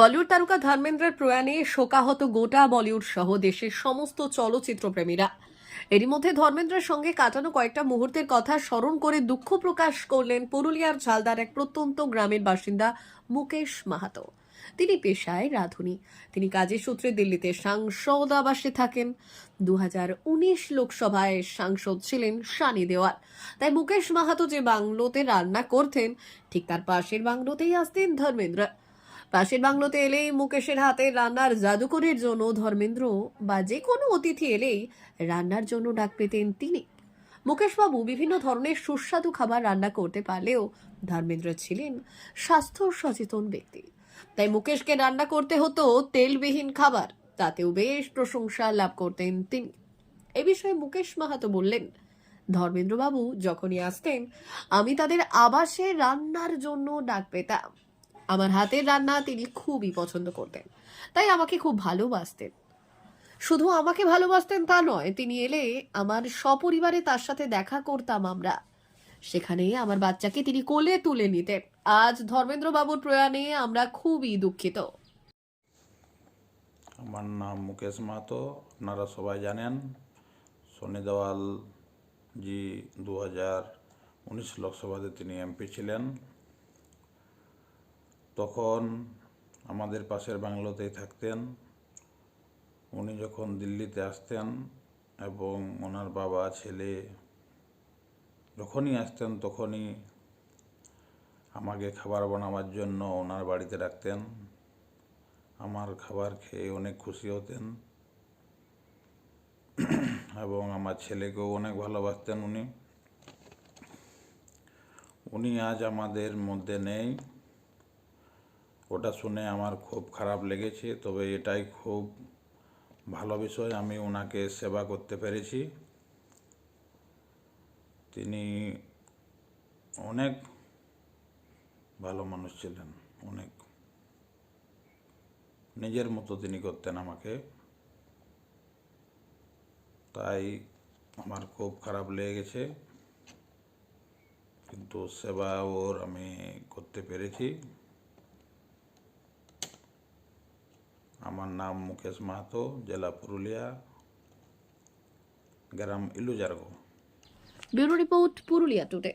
বলিউড তারকা ধর্মেন্দ্রের প্রয়াণে শোকাহত গোটা বলিউড সহ দেশের সমস্ত চলচ্চিত্র প্রেমীরা এরই মধ্যে ধর্মেন্দ্রের সঙ্গে কাটানো কয়েকটা মুহূর্তের কথা স্মরণ করে দুঃখ প্রকাশ করলেন পুরুলিয়ার ঝালদার এক প্রত্যন্ত গ্রামের বাসিন্দা মুকেশ মাহাতো। তিনি পেশায় রাঁধুনি। তিনি কাজের সূত্রে দিল্লিতে সাংসদ আবাসে থাকেন। দু উনিশ লোকসভায় সাংসদ ছিলেন সানি দেওয়াল। তাই মুকেশ মাহাতো যে বাংলোতে রান্না করতেন, ঠিক তার পাশের বাংলোতেই আসতেন ধর্মেন্দ্র। পাশের বাংলোতে এলেই মুকেশের হাতে রান্নার জাদুকরের জন্য ধর্মেন্দ্র বা যে কোনো অতিথি এলেই রান্নার জন্য ডাক পেতেন তিনি। মুকেশবাবু বিভিন্ন ধরনের সুস্বাদু খাবার রান্না করতে পারলেও ধর্মেন্দ্র ছিলেন স্বাস্থ্য সচেতন ব্যক্তি। তাই মুকেশকে রান্না করতে হতো তেলবিহীন খাবার, তাতেও বেশ প্রশংসা লাভ করতেন তিনি। এ বিষয়ে মুকেশ মাহাতো বললেন, ধর্মেন্দ্রবাবু, যখনই আসতেন, আমি তাদের আবাসে রান্নার জন্য ডাক পেতাম। আমার হাতের রান্না তিনি খুবই পছন্দ করতেন। তাই আমাকে খুব ভালোবাসতেন। শুধু আমাকে ভালোবাসতেন তা নয়, তিনি এলে আমার সপরিবারে তার সাথে দেখা করতাম আমরা। সেখানে আমার বাচ্চাকে তিনি কোলে তুলে নিতেন। আজ ধর্মেন্দ্র বাবুর প্রয়াণে আমরা খুবই দুঃখিত। আমার নাম মুকেশ মাহাতো, আপনারা সবাই জানেন। সনি দেওয়াল জি দু হাজার উনিশ লোকসভাতে তিনি এমপি ছিলেন। তখন আমাদের পাশের বাংলোতেই থাকতেন। উনি যখন দিল্লিতে আসতেন এবং ওনার বাবা, ছেলে যখনই আসতেন তখনই আমাকে খাবার বানাবার জন্য ওনার বাড়িতে রাখতেন আমার খাবার খেয়ে অনেক খুশি হতেন এবং আমার ছেলেকেও অনেক ভালোবাসতেন উনি। উনি আজ আমাদের মধ্যে নেই। ওটা শুনে আমার খুব খারাপ লেগেছে, তবে এটাই খুব ভালো বিষয়, আমি ওনাকে সেবা করতে পেরেছি। তিনি অনেক ভালো মানুষ ছিলেন, অনেক। নিজের মতো তিনি করতেন আমাকে। তাই আমার খুব খারাপ লেগে গেছে কিন্তু সেবা ওর আমি করতে পেরেছি। আমার নাম মুকেশ মাহাতো জেলা পুরুলিয়া গ্রাম Ilujargo. Bureau report Purulia today.